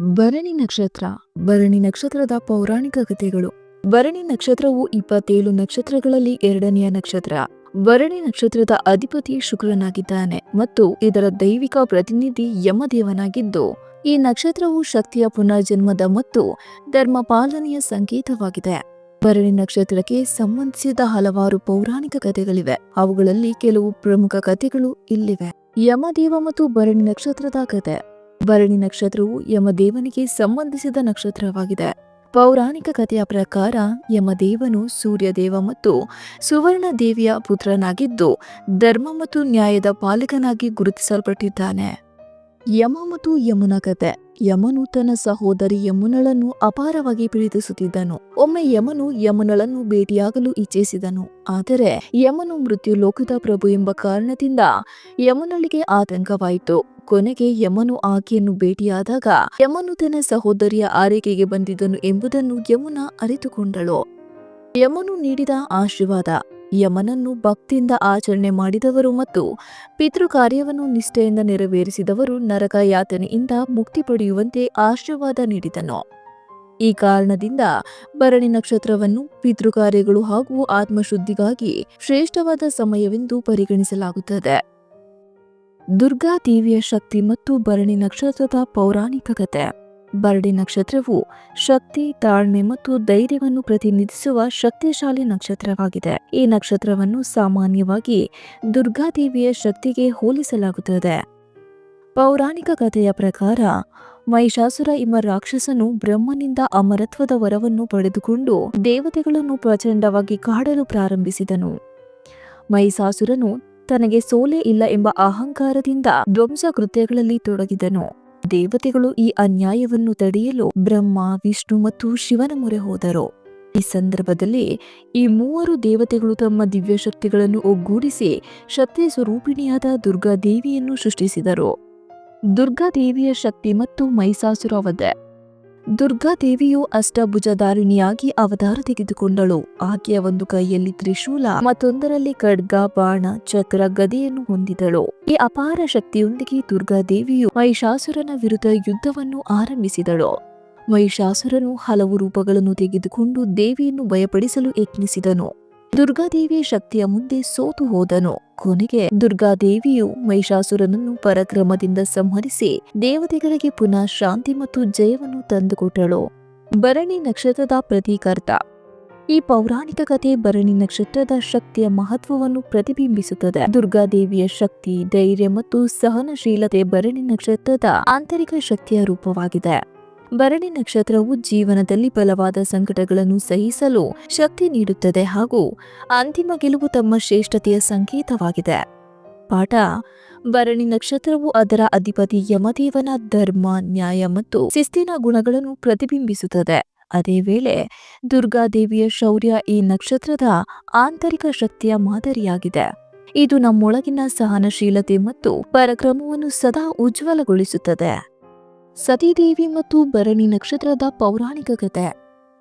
ಭರಣಿ ನಕ್ಷತ್ರ, ಭರಣಿ ನಕ್ಷತ್ರದ ಪೌರಾಣಿಕ ಕಥೆಗಳು. ಭರಣಿ ನಕ್ಷತ್ರವು ಇಪ್ಪತ್ತೇಳು ನಕ್ಷತ್ರಗಳಲ್ಲಿ ಎರಡನೆಯ ನಕ್ಷತ್ರ. ಭರಣಿ ನಕ್ಷತ್ರದ ಅಧಿಪತಿ ಶುಕ್ರನಾಗಿದ್ದಾನೆ ಮತ್ತು ಇದರ ದೈವಿಕ ಪ್ರತಿನಿಧಿ ಯಮದೇವನಾಗಿದ್ದು, ಈ ನಕ್ಷತ್ರವು ಶಕ್ತಿಯ ಪುನರ್ಜನ್ಮದ ಮತ್ತು ಧರ್ಮ ಪಾಲನೆಯ ಸಂಕೇತವಾಗಿದೆ. ಭರಣಿ ನಕ್ಷತ್ರಕ್ಕೆ ಸಂಬಂಧಿಸಿದ ಹಲವಾರು ಪೌರಾಣಿಕ ಕಥೆಗಳಿವೆ. ಅವುಗಳಲ್ಲಿ ಕೆಲವು ಪ್ರಮುಖ ಕಥೆಗಳು ಇಲ್ಲಿವೆ. ಯಮದೇವ ಮತ್ತು ಭರಣಿ ನಕ್ಷತ್ರದ ಕಥೆ. ಭರಣಿ ನಕ್ಷತ್ರವು ಯಮದೇವನಿಗೆ ಸಂಬಂಧಿಸಿದ ನಕ್ಷತ್ರವಾಗಿದೆ. ಪೌರಾಣಿಕ ಕಥೆಯ ಪ್ರಕಾರ ಯಮದೇವನು ಸೂರ್ಯದೇವ ಮತ್ತು ಸುವರ್ಣ ದೇವಿಯ ಪುತ್ರನಾಗಿದ್ದು, ಧರ್ಮ ಮತ್ತು ನ್ಯಾಯದ ಪಾಲಕನಾಗಿ ಗುರುತಿಸಲ್ಪಟ್ಟಿದ್ದಾನೆ. ಯಮ ಮತ್ತು ಯಮುನ ಕತೆ. ಯಮನು ತನ್ನ ಸಹೋದರಿ ಯಮುನಳನ್ನು ಅಪಾರವಾಗಿ ಪ್ರೀತಿಸುತ್ತಿದ್ದನು. ಒಮ್ಮೆ ಯಮನು ಯಮುನಳನ್ನು ಭೇಟಿಯಾಗಲು ಇಚ್ಛಿಸಿದನು. ಆದರೆ ಯಮನು ಮೃತ್ಯು ಲೋಕದ ಪ್ರಭು ಎಂಬ ಕಾರಣದಿಂದ ಯಮುನಳಿಗೆ ಆತಂಕವಾಯಿತು. ಕೊನೆಗೆ ಯಮನು ಆಕೆಯನ್ನು ಭೇಟಿಯಾದಾಗ ಯಮನು ತನ್ನ ಸಹೋದರಿಯ ಆರೈಕೆಗೆ ಬಂದಿದ್ದನು ಎಂಬುದನ್ನು ಯಮುನ ಅರಿತುಕೊಂಡಳು. ಯಮನು ನೀಡಿದ ಆಶೀರ್ವಾದ. ಯಮನನ್ನು ಭಕ್ತಿಯಿಂದ ಆಚರಣೆ ಮಾಡಿದವರು ಮತ್ತು ಪಿತೃ ಕಾರ್ಯವನ್ನು ನಿಷ್ಠೆಯಿಂದ ನೆರವೇರಿಸಿದವರು ನರಕ ಯಾತನೆಯಿಂದ ಮುಕ್ತಿ ಪಡೆಯುವಂತೆ ಆಶೀರ್ವಾದ ನೀಡಿದನು. ಈ ಕಾರಣದಿಂದ ಭರಣಿ ನಕ್ಷತ್ರವನ್ನು ಪಿತೃಕಾರ್ಯಗಳು ಹಾಗೂ ಆತ್ಮಶುದ್ಧಿಗಾಗಿ ಶ್ರೇಷ್ಠವಾದ ಸಮಯವೆಂದು ಪರಿಗಣಿಸಲಾಗುತ್ತದೆ. ದುರ್ಗಾ ದೇವಿಯ ಶಕ್ತಿ ಮತ್ತು ಭರಣಿ ನಕ್ಷತ್ರದ ಪೌರಾಣಿಕ ಕಥೆ ಭರಣಿ ನಕ್ಷತ್ರವು ಶಕ್ತಿ, ತಾಳ್ಮೆ ಮತ್ತು ಧೈರ್ಯವನ್ನು ಪ್ರತಿನಿಧಿಸುವ ಶಕ್ತಿಶಾಲಿ ನಕ್ಷತ್ರವಾಗಿದೆ. ಈ ನಕ್ಷತ್ರವನ್ನು ಸಾಮಾನ್ಯವಾಗಿ ದುರ್ಗಾದೇವಿಯ ಶಕ್ತಿಗೆ ಹೋಲಿಸಲಾಗುತ್ತದೆ. ಪೌರಾಣಿಕ ಕಥೆಯ ಪ್ರಕಾರ, ಮಹಿಷಾಸುರ ಎಂಬ ರಾಕ್ಷಸನು ಬ್ರಹ್ಮನಿಂದ ಅಮರತ್ವದ ವರವನ್ನು ಪಡೆದುಕೊಂಡು ದೇವತೆಗಳನ್ನು ಪ್ರಚಂಡವಾಗಿ ಕಾಡಲು ಪ್ರಾರಂಭಿಸಿದನು. ಮಹಿಷಾಸುರನು ತನಗೆ ಸೋಲೆ ಇಲ್ಲ ಎಂಬ ಅಹಂಕಾರದಿಂದ ಧ್ವಂಸ ಕೃತ್ಯಗಳಲ್ಲಿ ತೊಡಗಿದನು. ದೇವತೆಗಳು ಈ ಅನ್ಯಾಯವನ್ನು ತಡೆಯಲು ಬ್ರಹ್ಮ, ವಿಷ್ಣು ಮತ್ತು ಶಿವನ ಮೊರೆ ಹೋದರು. ಈ ಸಂದರ್ಭದಲ್ಲಿ ಈ ಮೂವರು ದೇವತೆಗಳು ತಮ್ಮ ದಿವ್ಯ ಶಕ್ತಿಗಳನ್ನು ಒಗ್ಗೂಡಿಸಿ ಶಕ್ತಿ ಸ್ವರೂಪಿಣಿಯಾದ ದುರ್ಗಾ ದೇವಿಯನ್ನು ಸೃಷ್ಟಿಸಿದರು. ದುರ್ಗಾ ದೇವಿಯ ಶಕ್ತಿ ಮತ್ತು ಮೈಸಾಸುರ ದುರ್ಗಾ ದೇವಿಯು ಅಷ್ಟಭುಜಧಾರಿಣಿಯಾಗಿ ಅವತಾರ ತೆಗೆದುಕೊಂಡಳು. ಆಕೆಯ ಒಂದು ಕೈಯಲ್ಲಿ ತ್ರಿಶೂಲ, ಮತ್ತೊಂದರಲ್ಲಿ ಖಡ್ಗ, ಬಾಣ, ಚಕ್ರ ಗದೆಯನ್ನು ಹೊಂದಿದಳು. ಈ ಅಪಾರ ಶಕ್ತಿಯೊಂದಿಗೆ ದುರ್ಗಾ ದೇವಿಯು ಮಹಿಷಾಸುರನ ವಿರುದ್ಧ ಯುದ್ಧವನ್ನು ಆರಂಭಿಸಿದಳು. ಮಹಿಷಾಸುರನು ಹಲವು ರೂಪಗಳನ್ನು ತೆಗೆದುಕೊಂಡು ದೇವಿಯನ್ನು ಭಯಪಡಿಸಲು ಯತ್ನಿಸಿದನು. ದುರ್ಗಾದೇವಿಯ ಶಕ್ತಿಯ ಮುಂದೆ ಸೋತು ಹೋದನು. ಕೊನೆಗೆ ದುರ್ಗಾದೇವಿಯು ಮಹಿಷಾಸುರನನ್ನು ಪರಕ್ರಮದಿಂದ ಸಂಹರಿಸಿ ದೇವತೆಗಳಿಗೆ ಪುನಃ ಶಾಂತಿ ಮತ್ತು ಜಯವನ್ನು ತಂದುಕೊಟ್ಟಳು. ಭರಣಿ ನಕ್ಷತ್ರದ ಪ್ರತೀಕಾರ್ಥ. ಈ ಪೌರಾಣಿಕ ಕಥೆ ಭರಣಿ ನಕ್ಷತ್ರದ ಶಕ್ತಿಯ ಮಹತ್ವವನ್ನು ಪ್ರತಿಬಿಂಬಿಸುತ್ತದೆ. ದುರ್ಗಾದೇವಿಯ ಶಕ್ತಿ, ಧೈರ್ಯ ಮತ್ತು ಸಹನಶೀಲತೆ ಭರಣಿ ನಕ್ಷತ್ರದ ಆಂತರಿಕ ಶಕ್ತಿಯ ರೂಪವಾಗಿದೆ. ಭರಣಿ ನಕ್ಷತ್ರವು ಜೀವನದಲ್ಲಿ ಬಲವಾದ ಸಂಕಟಗಳನ್ನು ಸಹಿಸಲು ಶಕ್ತಿ ನೀಡುತ್ತದೆ ಹಾಗೂ ಅಂತಿಮ ಗೆಲುವು ತಮ್ಮ ಶ್ರೇಷ್ಠತೆಯ ಸಂಕೇತವಾಗಿದೆ. ಪಾಠ. ಭರಣಿ ನಕ್ಷತ್ರವು ಅದರ ಅಧಿಪತಿ ಯಮದೇವನ ಧರ್ಮ, ನ್ಯಾಯ ಮತ್ತು ಶಿಸ್ತಿನ ಗುಣಗಳನ್ನು ಪ್ರತಿಬಿಂಬಿಸುತ್ತದೆ. ಅದೇ ವೇಳೆ ದುರ್ಗಾದೇವಿಯ ಶೌರ್ಯ ಈ ನಕ್ಷತ್ರದ ಆಂತರಿಕ ಶಕ್ತಿಯ ಮಾದರಿಯಾಗಿದೆ. ಇದು ನಮ್ಮೊಳಗಿನ ಸಹನಶೀಲತೆ ಮತ್ತು ಪರಕ್ರಮವನ್ನು ಸದಾ ಉಜ್ವಲಗೊಳಿಸುತ್ತದೆ. ಸತೀದೇವಿ ಮತ್ತು ಭರಣಿ ನಕ್ಷತ್ರದ ಪೌರಾಣಿಕ ಕಥೆ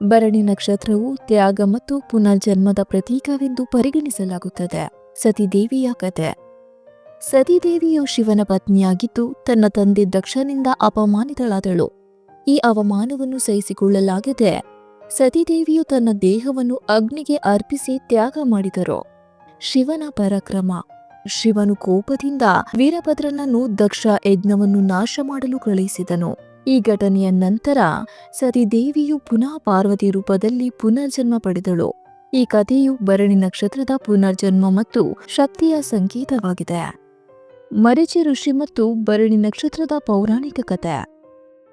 ಭರಣಿ ನಕ್ಷತ್ರವು ತ್ಯಾಗ ಮತ್ತು ಪುನರ್ಜನ್ಮದ ಪ್ರತೀಕವೆಂದು ಪರಿಗಣಿಸಲಾಗುತ್ತದೆ. ಸತೀದೇವಿಯ ಕಥೆ ಸತೀದೇವಿಯು ಶಿವನ ಪತ್ನಿಯಾಗಿದ್ದು ತನ್ನ ತಂದೆ ದಕ್ಷನಿಂದ ಅಪಮಾನಿತಳಾದಳು. ಈ ಅವಮಾನವನ್ನು ಸಹಿಸಿಕೊಳ್ಳಲಾಗದೆ ಸತೀದೇವಿಯು ತನ್ನ ದೇಹವನ್ನು ಅಗ್ನಿಗೆ ಅರ್ಪಿಸಿ ತ್ಯಾಗ ಮಾಡಿದರು. ಶಿವನ ಪರಾಕ್ರಮ. ಶಿವನು ಕೋಪದಿಂದ ವೀರಭದ್ರನನ್ನು ದಕ್ಷ ಯಜ್ಞವನ್ನು ನಾಶ ಮಾಡಲು ಕಳುಹಿಸಿದನು. ಈ ಘಟನೆಯ ನಂತರ ಸತಿದೇವಿಯು ಪುನಃ ಪಾರ್ವತಿ ರೂಪದಲ್ಲಿ ಪುನರ್ಜನ್ಮ ಪಡೆದಳು. ಈ ಕಥೆಯು ಭರಣಿ ನಕ್ಷತ್ರದ ಪುನರ್ಜನ್ಮ ಮತ್ತು ಶಕ್ತಿಯ ಸಂಕೇತವಾಗಿದೆ. ಮರಿಚಿ ಋಷಿ ಮತ್ತು ಭರಣಿ ನಕ್ಷತ್ರದ ಪೌರಾಣಿಕ ಕಥೆ.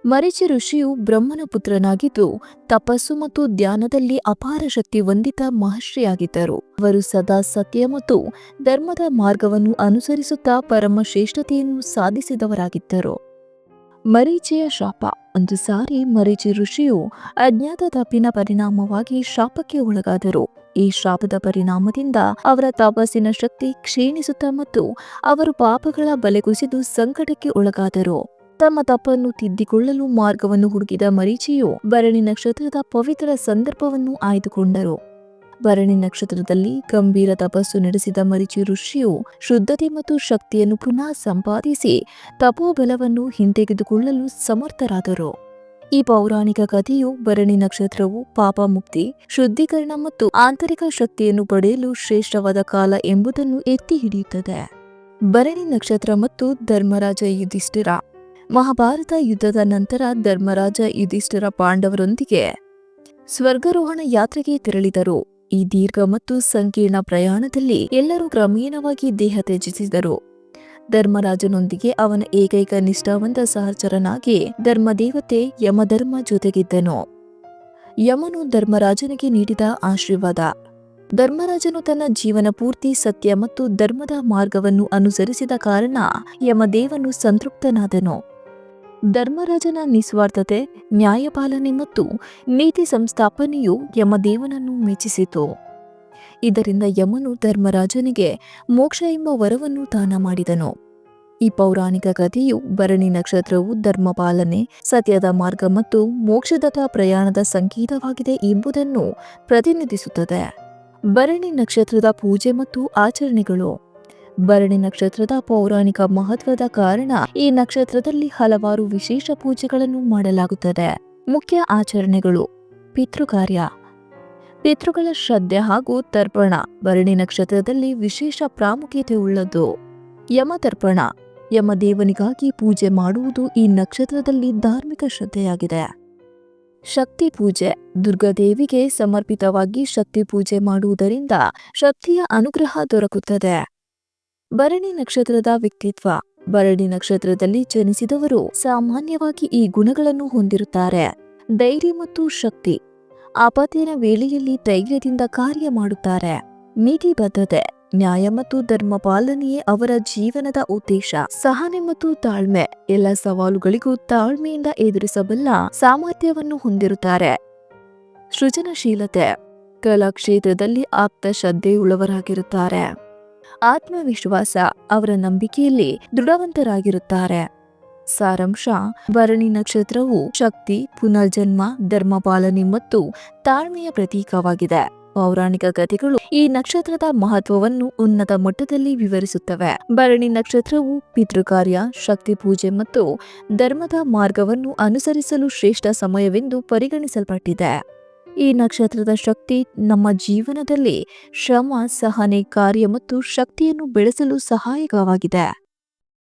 ಮರಿಚಿ ಋಷಿಯು ಬ್ರಹ್ಮನ ಪುತ್ರನಾಗಿದ್ದು, ತಪಸ್ಸು ಮತ್ತು ಧ್ಯಾನದಲ್ಲಿ ಅಪಾರ ಶಕ್ತಿ ಹೊಂದಿದ ಮಹರ್ಷಿಯಾಗಿದ್ದರು. ಅವರು ಸದಾ ಸತ್ಯ ಮತ್ತು ಧರ್ಮದ ಮಾರ್ಗವನ್ನು ಅನುಸರಿಸುತ್ತಾ ಪರಮ ಶ್ರೇಷ್ಠತೆಯನ್ನು ಸಾಧಿಸಿದವರಾಗಿದ್ದರು. ಮರೀಚಿಯ ಶಾಪ. ಒಂದು ಸಾರಿ ಮರೀಚಿ ಋಷಿಯು ಅಜ್ಞಾತ ತಪ್ಪಿನ ಪರಿಣಾಮವಾಗಿ ಶಾಪಕ್ಕೆ ಒಳಗಾದರು. ಈ ಶಾಪದ ಪರಿಣಾಮದಿಂದ ಅವರ ತಪಸ್ಸಿನ ಶಕ್ತಿ ಕ್ಷೀಣಿಸುತ್ತಾ ಮತ್ತು ಅವರು ಪಾಪಗಳ ಬಲೆ ಕುಸಿದು ಸಂಕಟಕ್ಕೆ ಒಳಗಾದರು. ತಮ್ಮ ತಪ್ಪನ್ನು ತಿದ್ದಿಕೊಳ್ಳಲು ಮಾರ್ಗವನ್ನು ಹುಡುಕಿದ ಮರೀಚಿಯು ಭರಣಿ ನಕ್ಷತ್ರದ ಪವಿತ್ರ ಸಂದರ್ಭವನ್ನು ಆಯ್ದುಕೊಂಡರು. ಭರಣಿ ನಕ್ಷತ್ರದಲ್ಲಿ ಗಂಭೀರ ತಪಸ್ಸು ನಡೆಸಿದ ಮರಿಚಿ ಋಷಿಯು ಶುದ್ಧತೆ ಮತ್ತು ಶಕ್ತಿಯನ್ನು ಪುನಃ ಸಂಪಾದಿಸಿ ತಪೋಬಲವನ್ನು ಹಿಂತೆಗೆದುಕೊಳ್ಳಲು ಸಮರ್ಥರಾದರು. ಈ ಪೌರಾಣಿಕ ಕಥೆಯು ಭರಣಿ ನಕ್ಷತ್ರವು ಪಾಪ ಮುಕ್ತಿ ಶುದ್ಧೀಕರಣ ಮತ್ತು ಆಂತರಿಕ ಶಕ್ತಿಯನ್ನು ಪಡೆಯಲು ಶ್ರೇಷ್ಠವಾದ ಕಾಲ ಎಂಬುದನ್ನು ಎತ್ತಿ ಹಿಡಿಯುತ್ತದೆ. ಭರಣಿ ನಕ್ಷತ್ರ ಮತ್ತು ಧರ್ಮರಾಜ ಯುಧಿಷ್ಠಿರ ಮಹಾಭಾರತ ಯುದ್ಧದ ನಂತರ ಧರ್ಮರಾಜ ಯುಧಿಷ್ಠಿರ ಪಾಂಡವರೊಂದಿಗೆ ಸ್ವರ್ಗರೋಹಣ ಯಾತ್ರೆಗೆ ತೆರಳಿದರು. ಈ ದೀರ್ಘ ಮತ್ತು ಸಂಕೀರ್ಣ ಪ್ರಯಾಣದಲ್ಲಿ ಎಲ್ಲರೂ ಕ್ರಮೇಣವಾಗಿ ದೇಹ ತ್ಯಜಿಸಿದರು. ಧರ್ಮರಾಜನೊಂದಿಗೆ ಅವನ ಏಕೈಕ ನಿಷ್ಠಾವಂತ ಸಹಚರನಾಗಿ ಧರ್ಮದೇವತೆ ಯಮಧರ್ಮ ಜೊತೆಗಿದ್ದನು. ಯಮನು ಧರ್ಮರಾಜನಿಗೆ ನೀಡಿದ ಆಶೀರ್ವಾದ. ಧರ್ಮರಾಜನು ತನ್ನ ಜೀವನ ಪೂರ್ತಿ ಸತ್ಯ ಮತ್ತು ಧರ್ಮದ ಮಾರ್ಗವನ್ನು ಅನುಸರಿಸಿದ ಕಾರಣ ಯಮದೇವನು ಸಂತೃಪ್ತನಾದನು. ಧರ್ಮರಾಜನ ನಿಸ್ವಾರ್ಥತೆ, ನ್ಯಾಯಪಾಲನೆ ಮತ್ತು ನೀತಿ ಸಂಸ್ಥಾಪನೆಯು ಯಮದೇವನನ್ನು ಮೆಚ್ಚಿಸಿತು. ಇದರಿಂದ ಯಮನು ಧರ್ಮರಾಜನಿಗೆ ಮೋಕ್ಷ ಎಂಬ ವರವನ್ನು ದಾನ ಮಾಡಿದನು. ಈ ಪೌರಾಣಿಕ ಕಥೆಯು ಭರಣಿ ನಕ್ಷತ್ರವು ಧರ್ಮಪಾಲನೆ ಸತ್ಯದ ಮಾರ್ಗ ಮತ್ತು ಮೋಕ್ಷದತ್ತ ಪ್ರಯಾಣದ ಸಂಕೇತವಾಗಿದೆ ಎಂಬುದನ್ನು ಪ್ರತಿನಿಧಿಸುತ್ತದೆ. ಭರಣಿ ನಕ್ಷತ್ರದ ಪೂಜೆ ಮತ್ತು ಆಚರಣೆಗಳು ಭರಣಿ ನಕ್ಷತ್ರದ ಪೌರಾಣಿಕ ಮಹತ್ವದ ಕಾರಣ ಈ ನಕ್ಷತ್ರದಲ್ಲಿ ಹಲವಾರು ವಿಶೇಷ ಪೂಜೆಗಳನ್ನು ಮಾಡಲಾಗುತ್ತದೆ. ಮುಖ್ಯ ಆಚರಣೆಗಳು. ಪಿತೃಕಾರ್ಯ. ಪಿತೃಗಳ ಶ್ರದ್ಧೆ ಹಾಗೂ ತರ್ಪಣ. ಭರಣಿ ನಕ್ಷತ್ರದಲ್ಲಿ ವಿಶೇಷ ಪ್ರಾಮುಖ್ಯತೆ ಉಳ್ಳದ್ದು. ಯಮತರ್ಪಣ. ಯಮದೇವನಿಗಾಗಿ ಪೂಜೆ ಮಾಡುವುದು ಈ ನಕ್ಷತ್ರದಲ್ಲಿ ಧಾರ್ಮಿಕ ಶ್ರದ್ಧೆಯಾಗಿದೆ. ಶಕ್ತಿ ಪೂಜೆ. ದುರ್ಗಾದೇವಿಗೆ ಸಮರ್ಪಿತವಾಗಿ ಶಕ್ತಿ ಪೂಜೆ ಮಾಡುವುದರಿಂದ ಶಕ್ತಿಯ ಅನುಗ್ರಹ ದೊರಕುತ್ತದೆ. ಭರಣಿ ನಕ್ಷತ್ರದ ವ್ಯಕ್ತಿತ್ವ. ಭರಣಿ ನಕ್ಷತ್ರದಲ್ಲಿ ಜನಿಸಿದವರು ಸಾಮಾನ್ಯವಾಗಿ ಈ ಗುಣಗಳನ್ನು ಹೊಂದಿರುತ್ತಾರೆ. ಧೈರ್ಯ ಮತ್ತು ಶಕ್ತಿ. ಆಪತ್ತಿನ ವೇಳೆಯಲ್ಲಿ ಧೈರ್ಯದಿಂದ ಕಾರ್ಯ ಮಾಡುತ್ತಾರೆ. ನೀತಿಬದ್ಧತೆ ನ್ಯಾಯ ಮತ್ತು ಧರ್ಮ ಪಾಲನೆಯೇ ಅವರ ಜೀವನದ ಉದ್ದೇಶ. ಸಹನೆ ಮತ್ತು ತಾಳ್ಮೆ. ಎಲ್ಲ ಸವಾಲುಗಳಿಗೂ ತಾಳ್ಮೆಯಿಂದ ಎದುರಿಸಬಲ್ಲ ಸಾಮರ್ಥ್ಯವನ್ನು ಹೊಂದಿರುತ್ತಾರೆ. ಸೃಜನಶೀಲತೆ. ಕಲಾಕ್ಷೇತ್ರದಲ್ಲಿ ಆಪ್ತ ಶ್ರದ್ಧೆಯುಳ್ಳವರಾಗಿರುತ್ತಾರೆ. ಆತ್ಮವಿಶ್ವಾಸ ಅವರ ನಂಬಿಕೆಯಲ್ಲಿ ದೃಢವಂತರಾಗಿರುತ್ತಾರೆ. ಸಾರಾಂಶ, ಭರಣಿ ನಕ್ಷತ್ರವು ಶಕ್ತಿ, ಪುನರ್ಜನ್ಮ, ಧರ್ಮ ಪಾಲನೆ ಮತ್ತು ತಾಳ್ಮೆಯ ಪ್ರತೀಕವಾಗಿದೆ. ಪೌರಾಣಿಕ ಕಥೆಗಳು ಈ ನಕ್ಷತ್ರದ ಮಹತ್ವವನ್ನು ಉನ್ನತ ಮಟ್ಟದಲ್ಲಿ ವಿವರಿಸುತ್ತವೆ. ಭರಣಿ ನಕ್ಷತ್ರವು ಪಿತೃಕಾರ್ಯ, ಶಕ್ತಿ ಪೂಜೆ ಮತ್ತು ಧರ್ಮದ ಮಾರ್ಗವನ್ನು ಅನುಸರಿಸಲು ಶ್ರೇಷ್ಠ ಸಮಯವೆಂದು ಪರಿಗಣಿಸಲ್ಪಟ್ಟಿದೆ. ಈ ನಕ್ಷತ್ರದ ಶಕ್ತಿ ನಮ್ಮ ಜೀವನದಲ್ಲಿ ಶ್ರಮ ಸಹನೆ ಕಾರ್ಯ ಮತ್ತು ಶಕ್ತಿಯನ್ನು ಬೆಳೆಸಲು ಸಹಾಯಕವಾಗಿದೆ.